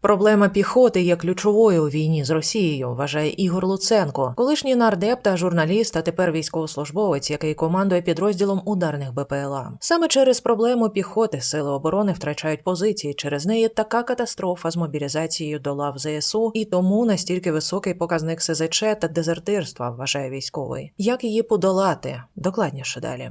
Проблема піхоти є ключовою у війні з Росією, вважає Ігор Луценко, колишній нардеп та журналіст, а тепер військовослужбовець, який командує підрозділом ударних БПЛА. Саме через проблему піхоти сили оборони втрачають позиції. Через неї така катастрофа з мобілізацією до лав ЗСУ, і тому настільки високий показник СЗЧ та дезертирства, вважає військовий. Як її подолати? Докладніше далі.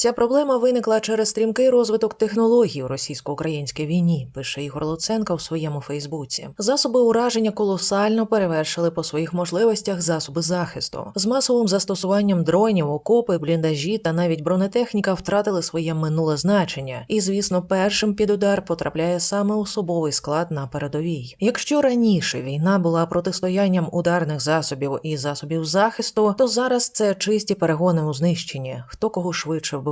Ця проблема виникла через стрімкий розвиток технологій у російсько-українській війні, пише Ігор Луценко в своєму Фейсбуці. Засоби ураження колосально перевершили по своїх можливостях засоби захисту. З масовим застосуванням дронів, окопи, бліндажі та навіть бронетехніка втратили своє минуле значення. І, звісно, першим під удар потрапляє саме особовий склад на передовій. Якщо раніше війна була протистоянням ударних засобів і засобів захисту, то зараз це чисті перегони у знищенні. Хто кого швидше вбиває.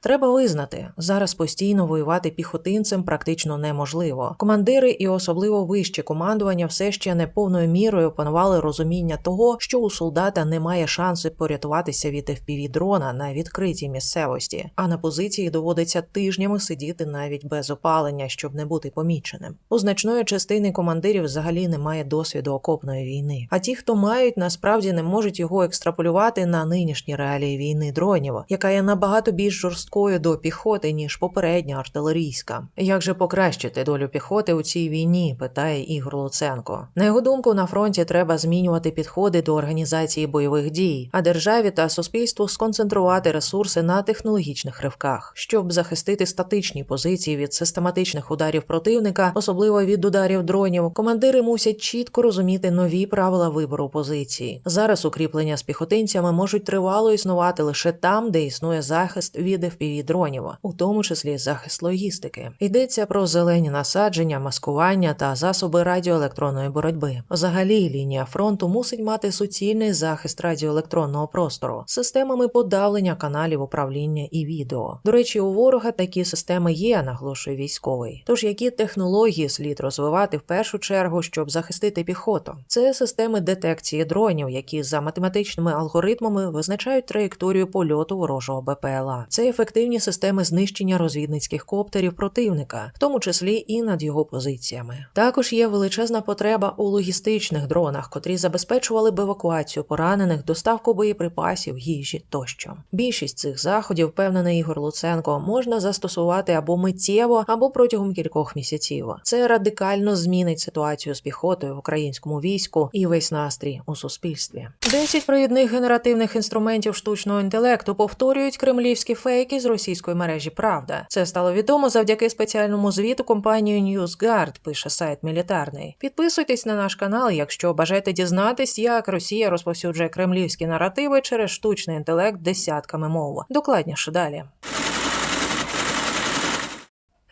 Треба визнати, зараз постійно воювати піхотинцем практично неможливо. Командири і особливо вище командування все ще не повною мірою опанували розуміння того, що у солдата немає шансу порятуватися від fpv дрона на відкритій місцевості, а на позиції доводиться тижнями сидіти навіть без опалення, щоб не бути поміченим. У значної частини командирів взагалі немає досвіду окопної війни. А ті, хто мають, насправді не можуть його екстраполювати на нинішні реалії війни дронів, яка є набагато більш жорсткою до піхоти, ніж попередня артилерійська. Як же покращити долю піхоти у цій війні? питає Ігор Луценко. На його думку, на фронті треба змінювати підходи до організації бойових дій, а державі та суспільству сконцентрувати ресурси на технологічних ривках, щоб захистити статичні позиції від систематичних ударів противника, особливо від ударів дронів. Командири мусять чітко розуміти нові правила вибору позиції. Зараз укріплення з піхотинцями можуть тривало існувати лише там, де існує захист від fpv у тому числі захист логістики. Йдеться про зелені насадження, маскування та засоби радіоелектронної боротьби. Взагалі, лінія фронту мусить мати суцільний захист радіоелектронного простору системами подавлення каналів управління і відео. До речі, у ворога такі системи є, наголошує військовий. Тож які технології слід розвивати в першу чергу, щоб захистити піхоту? Це системи детекції дронів, які за математичними алгоритмами визначають траєкторію польоту ворожого БПЛА. Це ефективні системи знищення розвідницьких коптерів противника, в тому числі і над його позиціями. Також є величезна потреба у логістичних дронах, котрі забезпечували б евакуацію поранених, доставку боєприпасів, їжі тощо. Більшість цих заходів, впевнений Ігор Луценко, можна застосувати або миттєво, або протягом кількох місяців. Це радикально змінить ситуацію з піхотою в українському війську і весь настрій у суспільстві. Десять провідних генеративних інструментів штучного інтелекту повторюють кремлівські фейки з російської мережі Правда. Це стало відомо завдяки спеціальному звіту компанії NewsGuard, пише сайт мілітарний. Підписуйтесь на наш канал, якщо бажаєте дізнатись, як Росія розповсюджує кремлівські наративи через штучний інтелект десятками мов. Докладніше далі.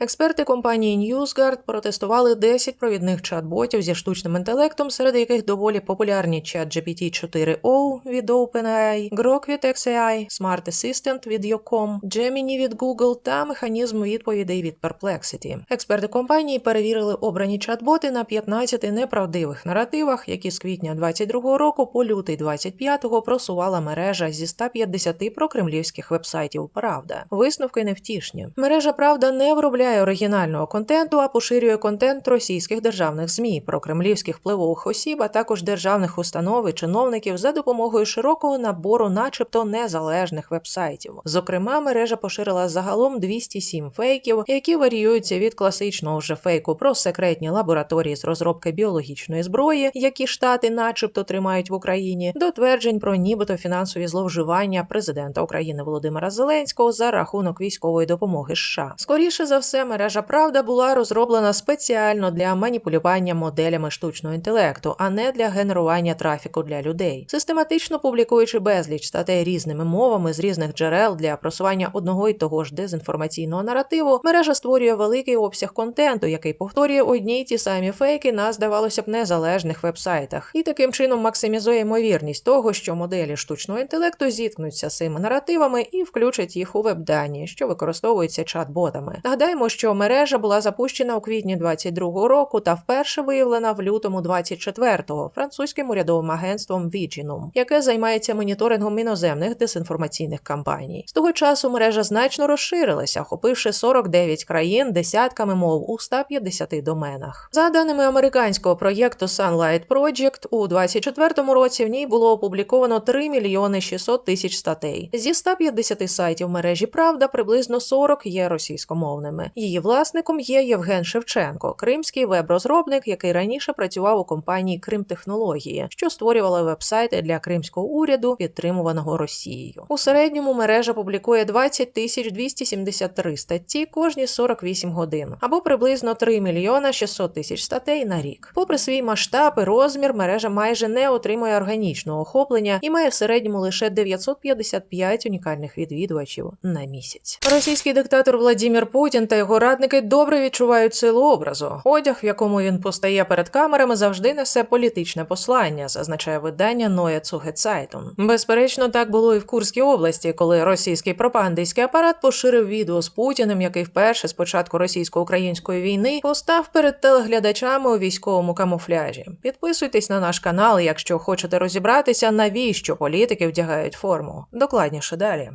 Експерти компанії NewsGuard протестували 10 провідних чат-ботів зі штучним інтелектом, серед яких доволі популярні чат GPT-4o від OpenAI, Grok від XAI, Smart Assistant від Yocom, Gemini від Google та механізм відповідей від Perplexity. Експерти компанії перевірили обрані чат-боти на 15 неправдивих наративах, які з квітня 22 року по лютий 25-го просувала мережа зі 150 прокремлівських вебсайтів. Правда, висновки невтішні. Мережа Правда не виробляє оригінального контенту, а поширює контент російських державних змі про кремлівських впливових осіб, а також державних установ і чиновників за допомогою широкого набору, начебто незалежних вебсайтів. Зокрема, мережа поширила загалом 207 фейків, які варіюються від класичного вже фейку про секретні лабораторії з розробки біологічної зброї, які штати, начебто, тримають в Україні, до тверджень про нібито фінансові зловживання президента України Володимира Зеленського за рахунок військової допомоги США. Скоріше за все, мережа Правда була розроблена спеціально для маніпулювання моделями штучного інтелекту, а не для генерування трафіку для людей, систематично публікуючи безліч статей різними мовами з різних джерел для просування одного й того ж дезінформаційного наративу. Мережа створює великий обсяг контенту, який повторює одні й ті самі фейки на здавалося б незалежних вебсайтах, і таким чином максимізує ймовірність того, що моделі штучного інтелекту зіткнуться з цими наративами і включать їх у веб-дані, що використовуються чат-ботами. Нагадаємо, Що мережа була запущена у квітні 22-го року та вперше виявлена в лютому 24-го французьким урядовим агентством Viginum, яке займається моніторингом іноземних дезінформаційних кампаній. З того часу мережа значно розширилася, охопивши 49 країн десятками мов у 150 доменах. За даними американського проєкту Sunlight Project, у 24-му році в ній було опубліковано 3 мільйони 600 тисяч статей. Зі 150 сайтів мережі Правда приблизно 40 є російськомовними. Її власником є Євген Шевченко, кримський веб-розробник, який раніше працював у компанії Кримтехнології, що створювала вебсайти для кримського уряду, підтримуваного Росією. У середньому мережа публікує 20 тисяч 273 статті кожні 48 годин, або приблизно 3 мільйона 600 тисяч статей на рік. Попри свій масштаб і розмір, мережа майже не отримує органічного охоплення і має в середньому лише 955 унікальних відвідувачів на місяць. Російський диктатор Владімір Путін та його радники добре відчувають силу образу. Одяг, в якому він постає перед камерами, завжди несе політичне послання, зазначає видання Züge Zeitung. Безперечно, так було і в Курській області, коли російський пропагандистський апарат поширив відео з Путіним, який вперше з початку російсько-української війни постав перед телеглядачами у військовому камуфляжі. Підписуйтесь на наш канал, якщо хочете розібратися, навіщо політики вдягають форму. Докладніше далі.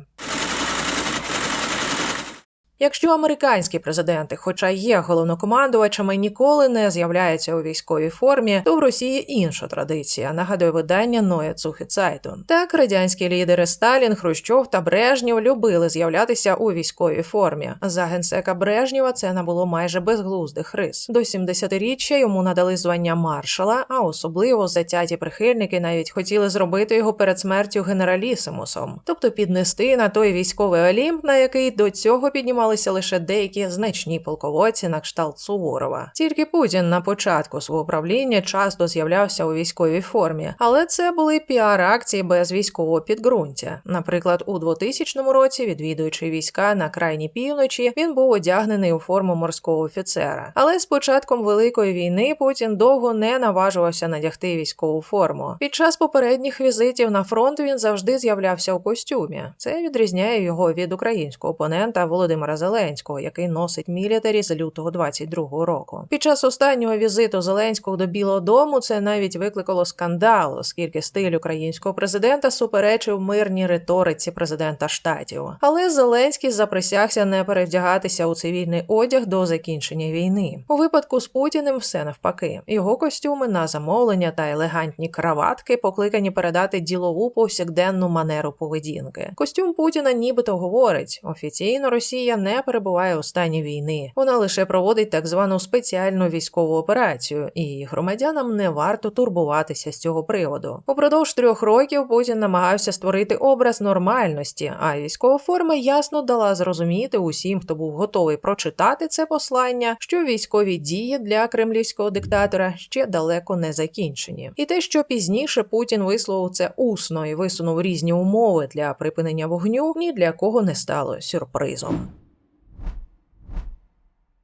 Якщо американські президенти, хоча є головнокомандувачами, ніколи не з'являються у військовій формі, то в Росії інша традиція, нагадує видання Züge Zeitung. Так, радянські лідери Сталін, Хрущов та Брежнєв любили з'являтися у військовій формі. За генсека Брежнєва це набуло майже безглуздих рис. До 70-річчя йому надали звання маршала, а особливо затяті прихильники навіть хотіли зробити його перед смертю генералісимусом, тобто піднести на той військовий олімп, на який до цього піднімали лише деякі значні полководці на кшталт Суворова. Тільки Путін на початку свого правління часто з'являвся у військовій формі, але це були піар-акції без військового підґрунтя. Наприклад, у 2000 році, відвідуючи війська на крайній півночі, він був одягнений у форму морського офіцера. Але з початком великої війни Путін довго не наважувався надягти військову форму. Під час попередніх візитів на фронт він завжди з'являвся у костюмі. Це відрізняє його від українського опонента Володимира Зеленського, який носить мілітарі з лютого 22-го року. Під час останнього візиту Зеленського до Білого Дому це навіть викликало скандал, оскільки стиль українського президента суперечив мирній риториці президента штатів. Але Зеленський заприсягся не перевдягатися у цивільний одяг до закінчення війни. У випадку з Путіним все навпаки. Його костюми на замовлення та елегантні краватки покликані передати ділову повсякденну манеру поведінки. Костюм Путіна нібито говорить: офіційно Росія не перебуває у стані війни. Вона лише проводить так звану спеціальну військову операцію, і громадянам не варто турбуватися з цього приводу. Упродовж трьох років Путін намагався створити образ нормальності, а військова форма ясно дала зрозуміти усім, хто був готовий прочитати це послання, що військові дії для кремлівського диктатора ще далеко не закінчені. І те, що пізніше Путін висловив це усно і висунув різні умови для припинення вогню, ні для кого не стало сюрпризом.